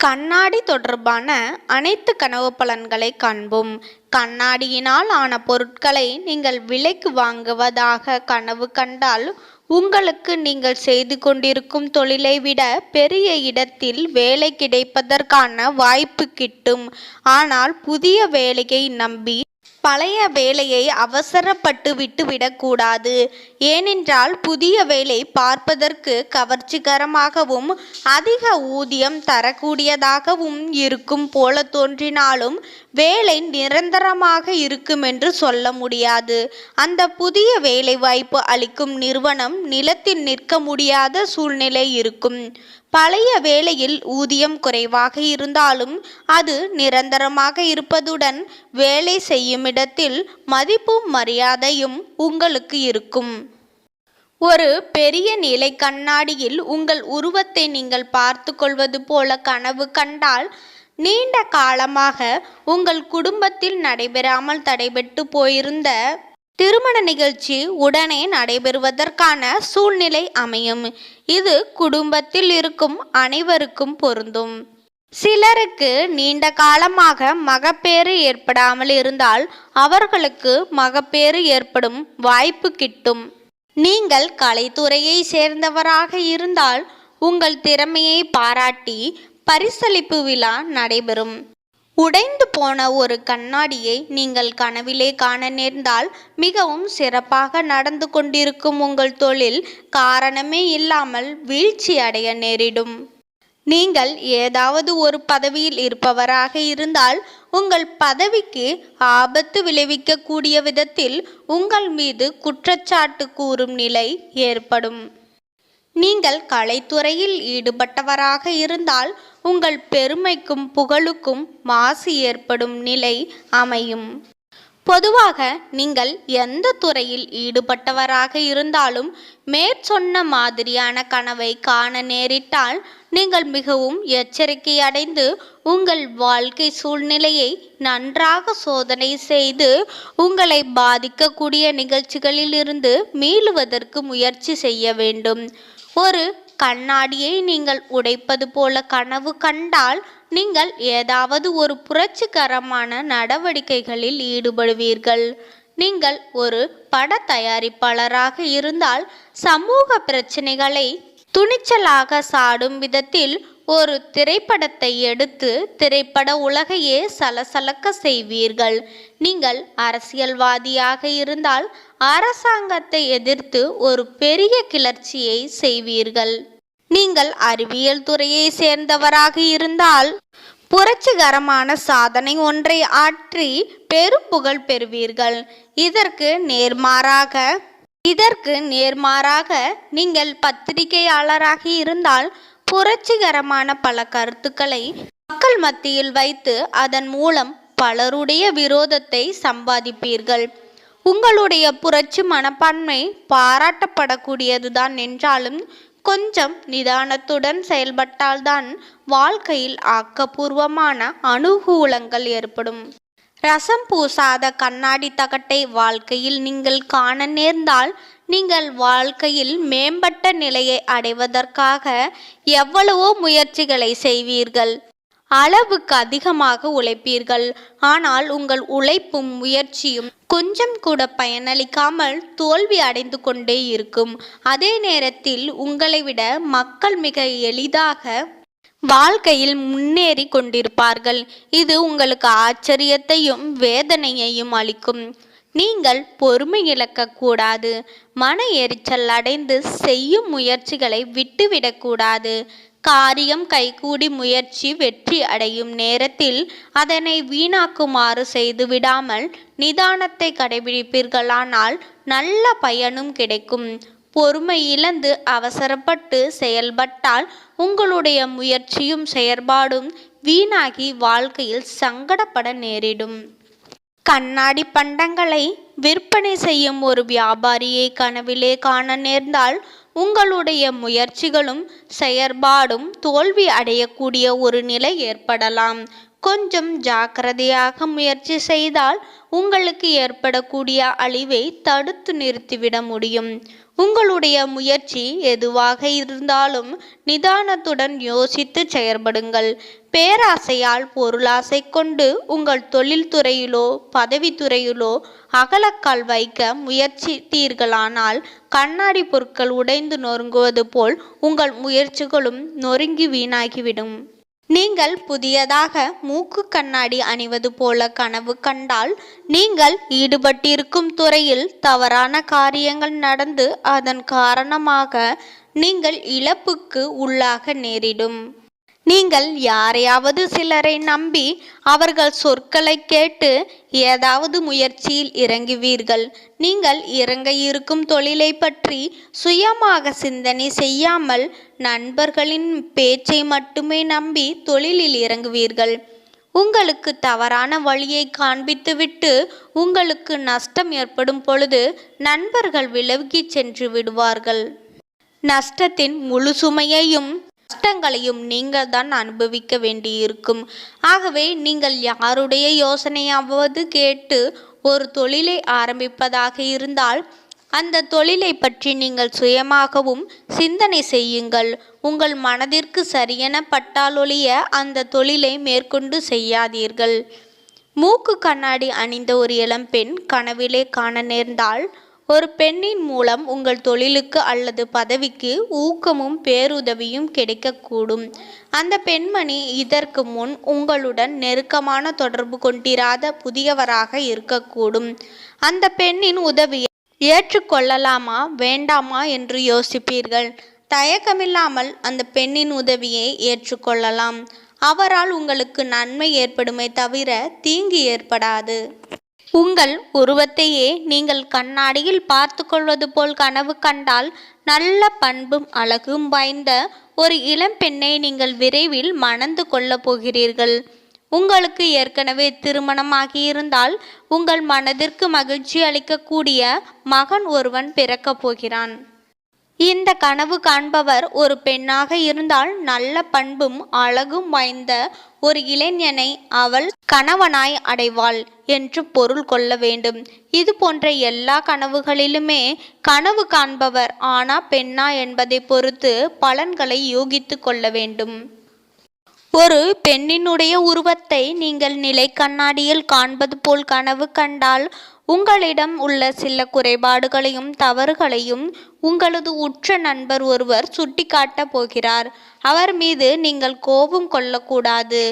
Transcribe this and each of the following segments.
கண்ணாடி தொடர்பான அனைத்து கனவு பலன்களை காண்போம். கண்ணாடியினால் ஆன பொருட்களை நீங்கள் விலைக்கு வாங்குவதாக கனவு கண்டால் உங்களுக்கு நீங்கள் செய்து கொண்டிருக்கும் தொழிலை விட பெரிய இடத்தில் வேலை கிடைப்பதற்கான வாய்ப்பு கிட்டும். ஆனால் புதிய வேலையை நம்பி பழைய வேலையை அவசரப்பட்டு விட்டுவிடக்கூடாது. ஏனென்றால் புதிய வேலை பார்ப்பதற்கு கவர்ச்சிகரமாகவும் அதிக ஊதியம் தரக்கூடியதாகவும் இருக்கும் போல தோன்றினாலும் வேலை நிரந்தரமாக இருக்கும் என்று சொல்ல முடியாது. அந்த புதிய வேலை வாய்ப்பு அளிக்கும் நிறுவனம் நிலத்தில் நிற்க முடியாத சூழ்நிலை இருக்கும். பழைய வேலையில் ஊதியம் குறைவாக இருந்தாலும் அது நிரந்தரமாக இருப்பதுடன் வேலை செய்யும் இடத்தில் மதிப்பும் மரியாதையும் உங்களுக்கு இருக்கும். ஒரு பெரிய நிலை கண்ணாடியில் உங்கள் உருவத்தை நீங்கள் பார்த்து கொள்வது போல கனவு கண்டால் நீண்ட காலமாக உங்கள் குடும்பத்தில் நடைபெறாமல் தடைபட்டு போயிருந்த திருமண நிகழ்ச்சி உடனே நடைபெறுவதற்கான சூழ்நிலை அமையும். இது குடும்பத்தில் இருக்கும் அனைவருக்கும் பொருந்தும். சிலருக்கு நீண்ட காலமாக மகப்பேறு ஏற்படாமல் இருந்தால் அவர்களுக்கு மகப்பேறு ஏற்படும் வாய்ப்பு கிட்டும். நீங்கள் கலைத்துறையை சேர்ந்தவராக இருந்தால் உங்கள் திறமையை பாராட்டி பரிசளிப்பு விழா நடைபெறும். உடைந்து போன ஒரு கண்ணாடியை நீங்கள் கனவிலே காண நேர்ந்தால் மிகவும் சிறப்பாக நடந்து கொண்டிருக்கும் உங்கள் தொழில் காரணமே இல்லாமல் வீழ்ச்சி அடைய நேரிடும். நீங்கள் ஏதாவது ஒரு பதவியில் இருப்பவராக இருந்தால் உங்கள் பதவிக்கு ஆபத்து விளைவிக்கக்கூடிய விதத்தில் உங்கள் மீது குற்றச்சாட்டு கூறும் நிலை ஏற்படும். நீங்கள் கலைத்துறையில் ஈடுபட்டவராக இருந்தால் உங்கள் பெருமைக்கும் புகழுக்கும் மாசு ஏற்படும் நிலை அமையும். பொதுவாக நீங்கள் எந்த துறையில் ஈடுபட்டவராக இருந்தாலும் மேற்சொன்ன மாதிரியான கனவை காண நேரிட்டால் நீங்கள் மிகவும் எச்சரிக்கை அடைந்து உங்கள் வாழ்க்கை சூழ்நிலையை நன்றாக சோதனை செய்து உங்களை பாதிக்கக்கூடிய நிகழ்ச்சிகளிலிருந்து மீளுவதற்கு முயற்சி செய்ய வேண்டும். ஒரு கண்ணாடியை நீங்கள் உடைப்பது போல கனவு கண்டால் நீங்கள் ஏதாவது ஒரு புரட்சிகரமான நடவடிக்கைகளில் ஈடுபடுவீர்கள். நீங்கள் ஒரு பட தயாரிப்பாளராக இருந்தால் சமூக பிரச்சனைகளை துணிச்சலாக சாடும் விதத்தில் ஒரு திரைப்படத்தை எடுத்து திரைப்பட உலகையே சலசலக்க செய்வீர்கள். நீங்கள் அரசியல்வாதியாக இருந்தால் அரசாங்கத்தை எதிர்த்து ஒரு பெரிய கிளர்ச்சியை செய்வீர்கள். நீங்கள் அறிவியல் துறையை சேர்ந்தவராக இருந்தால் புரட்சிகரமான சாதனை ஒன்றை ஆற்றி பெரும் புகழ் பெறுவீர்கள். இதற்கு நேர்மாறாக இதற்கு நேர்மாறாக நீங்கள் பத்திரிகையாளராக இருந்தால் புரட்சிகரமான பல கருத்துக்களை மக்கள் மத்தியில் வைத்து அதன் மூலம் பலருடைய விரோதத்தை சம்பாதிப்பீர்கள். உங்களுடைய புரட்சி மனப்பான்மை பாராட்டப்படக்கூடியதுதான் என்றாலும் கொஞ்சம் நிதானத்துடன் செயல்பட்டால்தான் வாழ்க்கையில் ஆக்கப்பூர்வமான அனுகூலங்கள் ஏற்படும். ரசம் பூசாத கண்ணாடி தகட்டை வாழ்க்கையில் நீங்கள் காண நேர்ந்தால் நீங்கள் வாழ்க்கையில் மேம்பட்ட நிலையை அடைவதற்காக எவ்வளவோ முயற்சிகளை செய்வீர்கள். அளவுக்கு அதிகமாக உழைப்பீர்கள். ஆனால் உங்கள் உழைப்பும் முயற்சியும் கொஞ்சம் கூட பயனளிக்காமல் தோல்வி அடைந்து கொண்டே இருக்கும். அதே நேரத்தில் உங்களை விட மக்கள் மிக எளிதாக வாழ்க்கையில் முன்னேறி கொண்டிருப்பார்கள். இது உங்களுக்கு ஆச்சரியத்தையும் வேதனையையும் அளிக்கும். நீங்கள் பொறுமை இழக்கக்கூடாது. மன எரிச்சல் அடைந்து செய்யும் முயற்சிகளை விட்டுவிடக்கூடாது. காரியம் கைகூடி முயற்சி வெற்றி அடையும் நேரத்தில் அதனை வீணாக்குமாறு செய்து விடாமல் நிதானத்தை கடைபிடிப்பீர்களானால் நல்ல பயனும் கிடைக்கும். பொறுமை இழந்து அவசரப்பட்டு செயல்பட்டால் உங்களுடைய முயற்சியும் செயற்பாடும் வீணாகி வாழ்க்கையில் சங்கடப்பட நேரிடும். கண்ணாடி பண்டங்களை விற்பனை செய்யும் ஒரு வியாபாரியை கனவிலே காண நேர்ந்தால் உங்களுடைய முயற்சிகளும் செயற்பாடும் தோல்வி அடையக்கூடிய ஒரு நிலை ஏற்படலாம். கொஞ்சம் ஜாக்கிரதையாக முயற்சி செய்தால் உங்களுக்கு ஏற்படக்கூடிய அழிவை தடுத்து நிறுத்திவிட முடியும். உங்களுடைய முயற்சி எதுவாக இருந்தாலும் நிதானத்துடன் யோசித்து செயற்படுங்கள். பேராசையால் பொருளாசை கொண்டு உங்கள் தொழில்துறையிலோ பதவித்துறையிலோ அகலக்கால் வைக்க முயற்சித்தீர்களானால் கண்ணாடி பொருட்கள் உடைந்து நொறுங்குவது போல் உங்கள் முயற்சிகளும் நொறுங்கி வீணாகிவிடும். நீங்கள் புதியதாக மூக்கு கண்ணாடி அணிவது போல கனவு கண்டால் நீங்கள் ஈடுபட்டிருக்கும் துறையில் தவறான காரியங்கள் நடந்து அதன் காரணமாக நீங்கள் இழப்புக்கு உள்ளாக நேரிடும். நீங்கள் யாரையாவது சிலரை நம்பி அவர்கள் சொற்களை கேட்டு ஏதாவது முயற்சியில் இறங்குவீர்கள். நீங்கள் இறங்க இருக்கும் தொழிலை பற்றி சுயமாக சிந்தனை செய்யாமல் நண்பர்களின் பேச்சை மட்டுமே நம்பி தொழிலில் இறங்குவீர்கள். உங்களுக்கு தவறான வழியை காண்பித்துவிட்டு உங்களுக்கு நஷ்டம் ஏற்படும் பொழுது நண்பர்கள் விலகிச் சென்று விடுவார்கள். நஷ்டத்தின் முழு சுமையையும் கஷ்டங்களையும் நீங்கள் தான் அனுபவிக்க வேண்டியிருக்கும். ஆகவே நீங்கள் யாருடைய யோசனையாவது கேட்டு ஒரு தொழிலை ஆரம்பிப்பதாக இருந்தால் அந்த தொழிலை பற்றி நீங்கள் சுயமாகவும் சிந்தனை செய்யுங்கள். உங்கள் மனதிற்கு சரியென பட்டாலொழிய அந்த தொழிலை மேற்கொண்டு செய்யாதீர்கள். மூக்கு கண்ணாடி அணிந்த ஒரு இளம்பெண் கனவிலே காண நேர்ந்தால் ஒரு பெண்ணின் மூலம் உங்கள் தொழிலுக்கு அல்லது பதவிக்கு ஊக்கமும் பேருதவியும் கிடைக்கக்கூடும். அந்த பெண்மணி இதற்கு முன் உங்களுடன் நெருக்கமான தொடர்பு கொண்டிராத புதியவராக இருக்கக்கூடும். அந்த பெண்ணின் உதவியை ஏற்றுக்கொள்ளலாமா வேண்டாமா என்று யோசிப்பீர்கள். தயக்கமில்லாமல் அந்த பெண்ணின் உதவியை ஏற்றுக்கொள்ளலாம். அவரால் உங்களுக்கு நன்மை ஏற்படுமே தவிர தீங்கு ஏற்படாது. உங்கள் உருவத்தையே நீங்கள் கண்ணாடியில் பார்த்து கொள்வது போல் கனவு கண்டால் நல்ல பண்பும் அழகும் வாய்ந்த ஒரு இளம்பெண்ணை நீங்கள் விரைவில் மணந்து கொள்ளப் போகிறீர்கள். உங்களுக்கு ஏற்கனவே திருமணமாகியிருந்தால் உங்கள் மனதிற்கு மகிழ்ச்சி அளிக்கக்கூடிய மகன் ஒருவன் பிறக்கப் போகிறான். இந்த கனவு காண்பவர் ஒரு பெண்ணாக இருந்தால் நல்ல பண்பும் அழகும் வாய்ந்த ஒரு இளைஞனை அவள் கணவனாய் அடைவாள் என்று பொருள் கொள்ள வேண்டும். இது போன்ற எல்லா கனவுகளிலுமே கனவு காண்பவர் ஆனா பெண்ணா என்பதை பொறுத்து பலன்களை யூகித்து கொள்ள வேண்டும். ஒரு பெண்ணினுடைய உருவத்தை நீங்கள் நிலை கண்ணாடியில் காண்பது போல் கனவு கண்டால் உங்களிடம் உள்ள சில குறைபாடுகளையும் தவறுகளையும் உங்களது உற்ற நண்பர் ஒருவர் சுட்டிக்காட்டப் போகிறார். அவர் மீது நீங்கள் கோபம் கொள்ளக்கூடாது.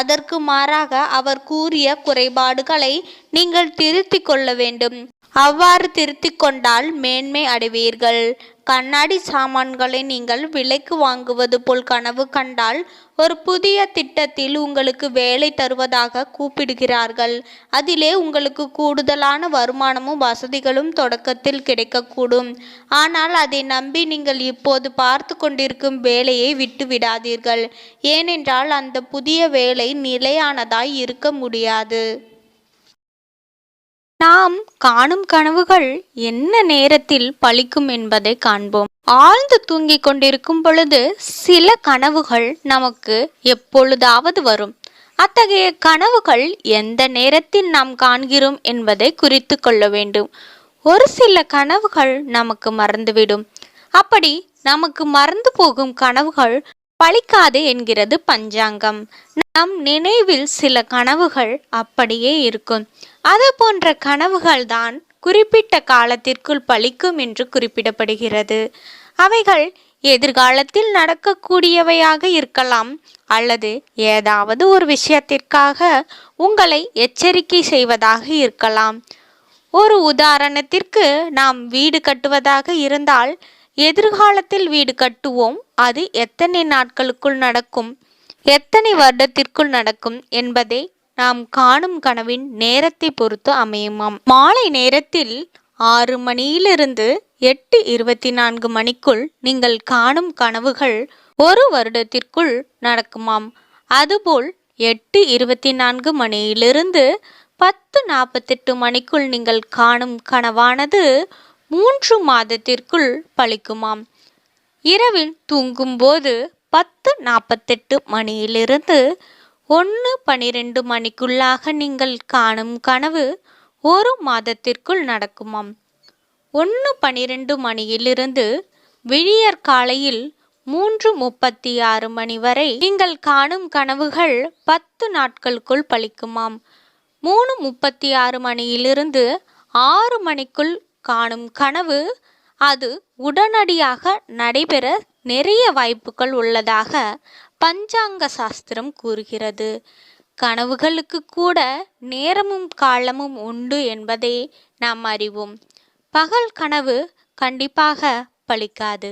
அதற்கு மாறாக அவர் கூறிய குறைபாடுகளை நீங்கள் திருத்திக் கொள்ள வேண்டும். அவ்வாறு திருத்திக் கொண்டால் மேன்மை அடைவீர்கள். கண்ணாடி சாமான்களை நீங்கள் விலைக்கு வாங்குவது போல் கனவு கண்டால் ஒரு புதிய திட்டத்தில் உங்களுக்கு வேலை தருவதாக கூப்பிடுகிறார்கள். அதிலே உங்களுக்கு கூடுதலான வருமானமும் வசதிகளும் தொடக்கத்தில் கிடைக்கக்கூடும். ஆனால் அதை நம்பி நீங்கள் இப்போது பார்த்து கொண்டிருக்கும் வேலையை விட்டுவிடாதீர்கள். ஏனென்றால் அந்த புதிய வேலை நிலையானதாய் இருக்க முடியாது. நாம் காணும் கனவுகள் என்ன நேரத்தில் பழிக்கும் என்பதை காண்போம். ஆழ்ந்து தூங்கிக் கொண்டிருக்கும் பொழுது சில கனவுகள் நமக்கு எப்பொழுதாவது வரும். அத்தகைய கனவுகள் எந்த நேரத்தில் நாம் காண்கிறோம் என்பதை குறித்து கொள்ள வேண்டும். ஒரு சில கனவுகள் நமக்கு மறந்துவிடும். அப்படி நமக்கு மறந்து போகும் கனவுகள் பழிக்காது என்கிறது பஞ்சாங்கம். நம் நினைவில் சில கனவுகள் அப்படியே இருக்கும். அது போன்ற கனவுகள் தான் குறிப்பிட்ட காலத்திற்குள் பழிக்கும் என்று குறிப்பிடப்படுகிறது. அவைகள் எதிர்காலத்தில் நடக்கக்கூடியவையாக இருக்கலாம் அல்லது ஏதாவது ஒரு விஷயத்திற்காக உங்களை எச்சரிக்கை செய்வதாக இருக்கலாம். ஒரு உதாரணத்திற்கு நாம் வீடு கட்டுவதாக இருந்தால் எதிர்காலத்தில் வீடு கட்டுவோம். அது எத்தனை நாட்களுக்குள் நடக்கும்? எத்தனை வருடத்திற்குள் நடக்கும் என்பதை நாம் காணும் கனவின் நேரத்தை பொறுத்து அமையுமாம். மாலை நேரத்தில் ஆறு மணியிலிருந்து எட்டு இருபத்தி நான்கு மணிக்குள் நீங்கள் காணும் கனவுகள் ஒரு வருடத்திற்குள் நடக்குமாம். அதுபோல் எட்டு இருபத்தி நான்கு மணியிலிருந்து பத்து நாற்பத்தெட்டு மணிக்குள் நீங்கள் காணும் கனவானது மூன்று மாதத்திற்குள் பழிக்குமாம். இரவில் தூங்கும்போது பத்து நாற்பத்தெட்டு மணியிலிருந்து ஒன்று பனிரெண்டு மணிக்குள்ளாக நீங்கள் காணும் கனவு ஒரு மாதத்திற்குள் நடக்குமாம். ஒன்று பனிரெண்டு மணியிலிருந்து விழியற் காலையில் மூன்று முப்பத்தி ஆறு மணி வரை நீங்கள் காணும் கனவுகள் பத்து நாட்களுக்குள் பலிக்குமாம் மூணு முப்பத்தி ஆறு மணியிலிருந்து ஆறு மணிக்குள் காணும் கனவு அது உடனடியாக நடைபெற நிறைய வாய்ப்புகள் உள்ளதாக பஞ்சாங்க சாஸ்திரம் கூறுகிறது. கனவுகளுக்கு கூட நேரமும் காலமும் உண்டு என்பதை நாம் அறிவோம். பகல் கனவு கண்டிப்பாக பலிக்காது